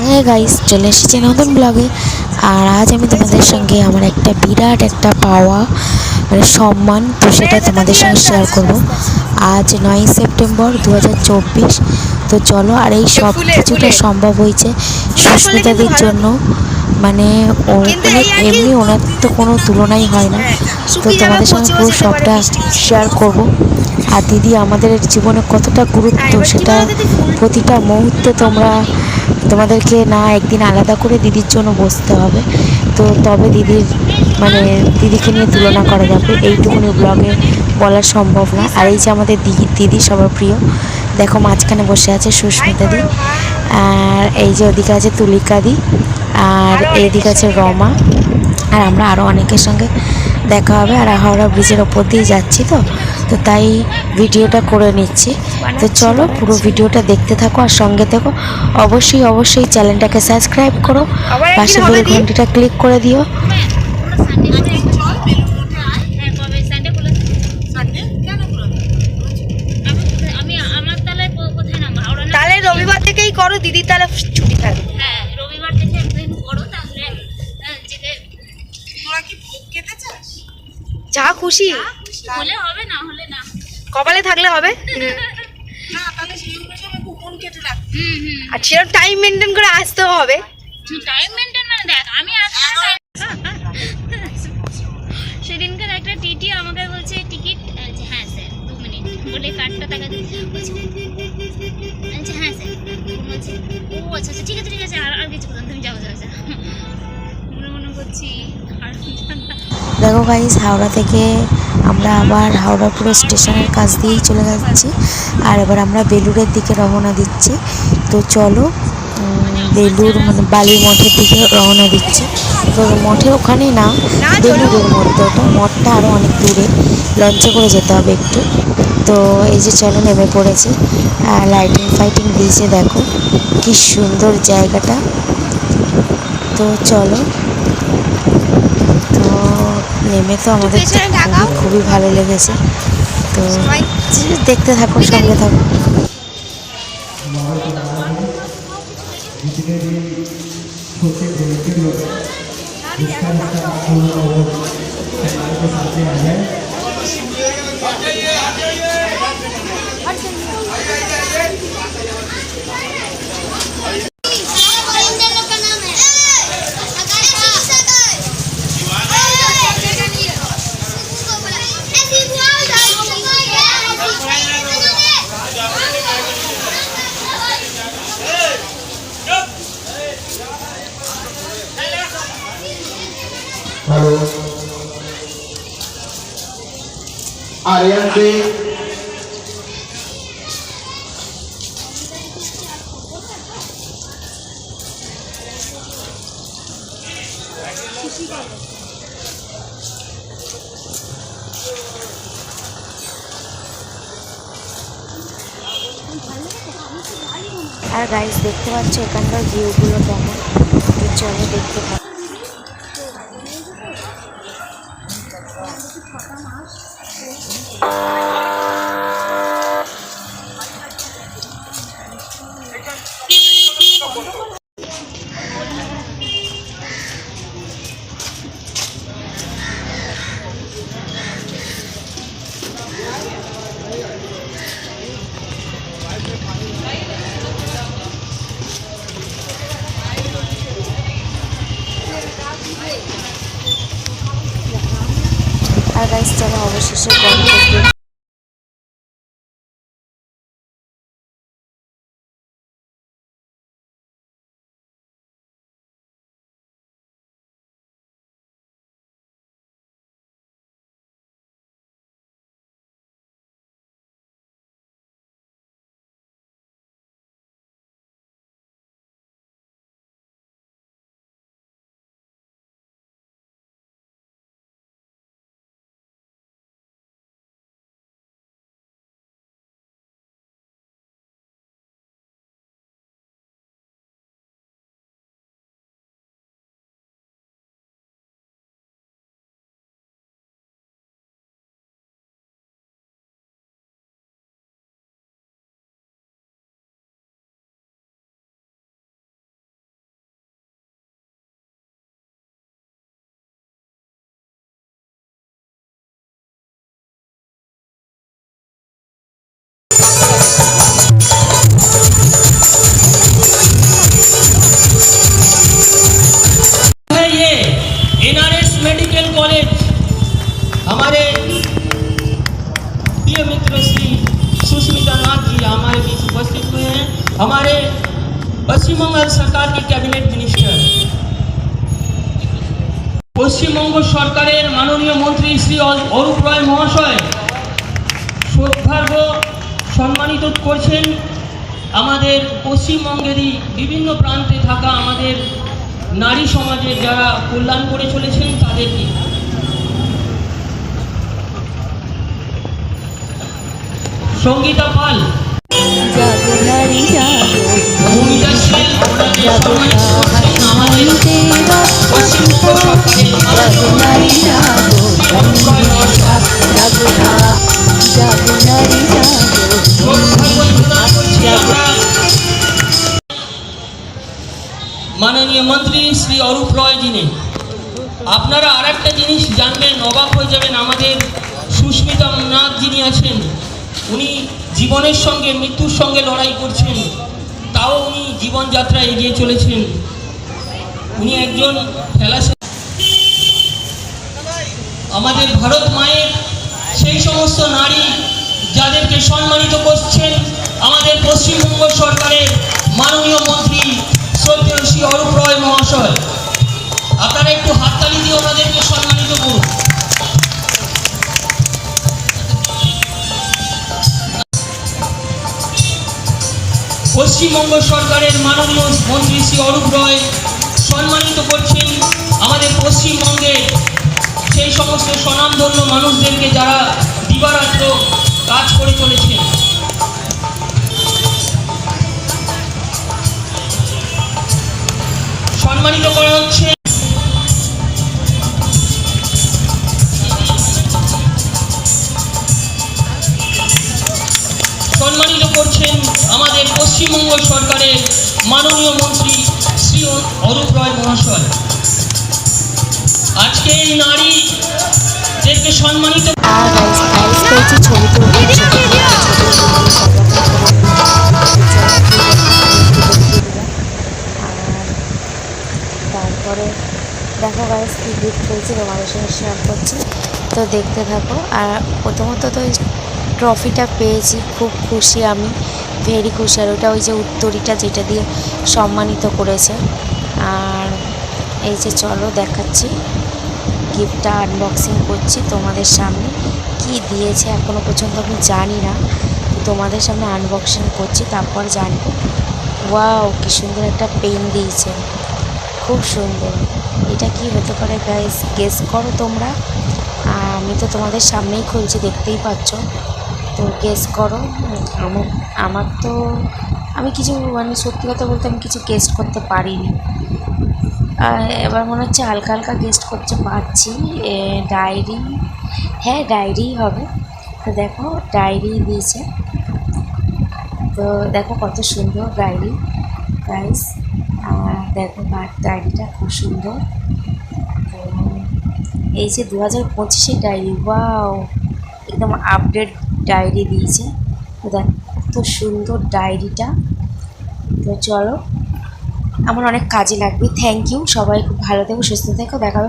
হ্যাঁ গাইস চলে এসেছি নতুন ব্লগে আর আজ আমি তোমাদের সঙ্গে আমার একটা বিরাট একটা পাওয়া মানে সম্মান তো সেটা তোমাদের সঙ্গে শেয়ার করব। আজ নয় সেপ্টেম্বর দু হাজার চব্বিশ তো চলো আর এই সব কিছুটা সম্ভব হয়েছে সুস্মিতাদের জন্য। মানে কিন্তু মানে এমনি ওনার তো কোনো তুলনাই হয় না। হ্যাঁ, তো তোমাদের সঙ্গে পুরো সবটা। শেয়ার করব। আর দিদি আমাদের জীবনে কতটা গুরুত্ব সেটা প্রতিটা মুহূর্তে তোমরা তোমাদেরকে না একদিন আলাদা করে দিদির জন্য বসতে হবে। তো তবে দিদির মানে দিদিকে নিয়ে তুলনা করা যাবে। এইটুকুনি ব্লগে বলা সম্ভব না। আর এই যে আমাদের দিদি দিদি সবার প্রিয়, দেখো মাঝখানে বসে আছে সুস্মিতা দি। আর এই যে ওদিকে আছে তুলিকা দি। আর এইদিকে আছে রমা। আর আমরা আরও অনেকের সঙ্গে দেখা হবে। আর হাওড়া ব্রিজের ওপর দিয়ে যাচ্ছি তো। তো তাই ভিডিওটা করে নিচ্ছি। তো চলো পুরো ভিডিওটা দেখতে থাকো আর সঙ্গে থেকো। অবশ্যই অবশ্যই চ্যানেলটাকে সাবস্ক্রাইব করো। পাশে বেল ঘন্টিটা ক্লিক করে দিও। আমি তাহলে রবিবার থেকেই করো তাহলে ছুটি থাকবে হ্যাঁ রবিবার থেকে। একদিন করো তাহলে আহ, যেতে যা খুশি। হলে হবে না কপালে থাকলে হবে আর সেরকম টাইম মেনটেন করে আসতেও হবে টাইম মেনটেন মানে দেখ আমি সেদিনকার একটা টিটি আমাকে বলছে টিকিট হ্যাঁ স্যার দু মিনিট বলে কার্ডটা টাকা দিচ্ছে দেখো গাইস হাওড়া থেকে আমরা আবার হাওড়াপুরে স্টেশনের কাছ দিয়েই চলে যাচ্ছি। আর এবার আমরা বেলুরের দিকে রওনা দিচ্ছি। তো চলো বেলুর মানে বালি মঠের দিকে রওনা দিচ্ছি। তো মঠের ওখানে না। বেলুরের মধ্যে ওটা মঠটা আরও অনেক দূরে। লঞ্চে করে যেতে হবে একটু। তো এই যে চলো নেমে পড়েছি। লাইটিং ফাইটিং দিয়েছে দেখো। কি সুন্দর জায়গাটা। তো চলো। নেমে তো আমাদের খুবই খুবই ভালো লেগেছে তো দেখতে থাকো সঙ্গে থাকো Arianti. আর গাইস দেখতে পাচ্ছ এখানকার ভিউগুলো কেমন চলো দেখতে থাকো গাইস চলো অবশেষে গণপতি पश्चिम बंगाल सरकार के कैबिनेट मिनिस्टर পশ্চিমবঙ্গ সরকারের মাননীয় মন্ত্রী শ্রী অ- অরূপ রায় মহাশয় সৌভাগ্য সম্মানিত করছেন আমাদের পশ্চিমবঙ্গেরই বিভিন্ন প্রান্তে থাকা আমাদের নারী সমাজের যারা কল্যাণ করে চলেছেন তাদেরকে সঙ্গীতা পাল মাননীয় মন্ত্রী শ্রী অরূপ রয় জিনে, আপনারা আর একটা জিনিস জানবেন, অবাক হয়ে যাবেন, আমাদের সুস্মিতা নাথ যিনি আছেন, উনি জীবনের সঙ্গে, মৃত্যুর সঙ্গে লড়াই করছেন। তাও উনি জীবনযাত্রা এগিয়ে চলেছেন উনি একজন আমাদের ভারত মায়ের সেই সমস্ত নারী যাদেরকে সম্মানিত করছেন আমাদের পশ্চিমবঙ্গ সরকারের মাননীয় মন্ত্রী শ্রদ্ধেয় শ্রী অরূপ রয় মহাশয়। পশ্চিমবঙ্গ সরকারের মাননীয় মন্ত্রী শ্রী অরূপ রয় সম্মানিত করছেন আমাদের পশ্চিমবঙ্গে সেই সমস্ত স্বনামধন্য মানুষদেরকে যারা দিবারাত্র কাজ করে চলেছেন। সম্মানিত করা হচ্ছে আমাদের পশ্চিমবঙ্গ সরকারের মাননীয় মন্ত্রী শ্রী অরূপ রায় মহাশয়। আজকে এই নারী নারীদেরকে সম্মানিত ছবি তারপরে দেখো গাইস কি গিফট পেয়েছি তোমাদের সঙ্গে শেয়ার করছি। তো দেখতে থাকো, আর প্রথমত তো ট্রফিটা পেয়েছি, খুব খুশি আমি ভেরি খুশি। আর ওটা ওই যে উত্তরীটা যেটা দিয়ে সম্মানিত করেছে। আর এই যে চলো দেখাচ্ছি গিফটটা আনবক্সিং করছি তোমাদের সামনে। কি দিয়েছে এখনও পর্যন্ত আমি জানি না। তোমাদের সামনে আনবক্সিং করছি, তারপর জানব ওয়াও কি সুন্দর একটা পেন দিয়েছে। খুব সুন্দর। এটা কি হতে পারে গাইস গেস করো তোমরা। আমি তো তোমাদের সামনেই খুলছি, দেখতেই পাচ্ছ। তো গেস করো। আমার আমার তো, আমি কিছু মানে সত্যি কথা বলতে আমি কিছু গেস্ট করতে পারিনি। এবার মনে হচ্ছে হালকা হালকা গেস্ট করতে পারছি। ডায়েরি হ্যাঁ ডায়েরি হবে। তো দেখো ডায়েরি দিয়েছে। তো দেখো কত সুন্দর ডায়েরি গাইস দেখো ডায়েরিটা খুব সুন্দর। তো এই যে দু হাজার পঁচিশের ডায়েরি ওয়াও একদম আপডেট ডায়েরি দিয়েছে। তো দেখ কত সুন্দর ডায়েরিটা তো চলো, আমার অনেক কাজে লাগবে। থ্যাংক ইউ সবাই খুব ভালো থেকো, সুস্থ থেকো, দেখা হবে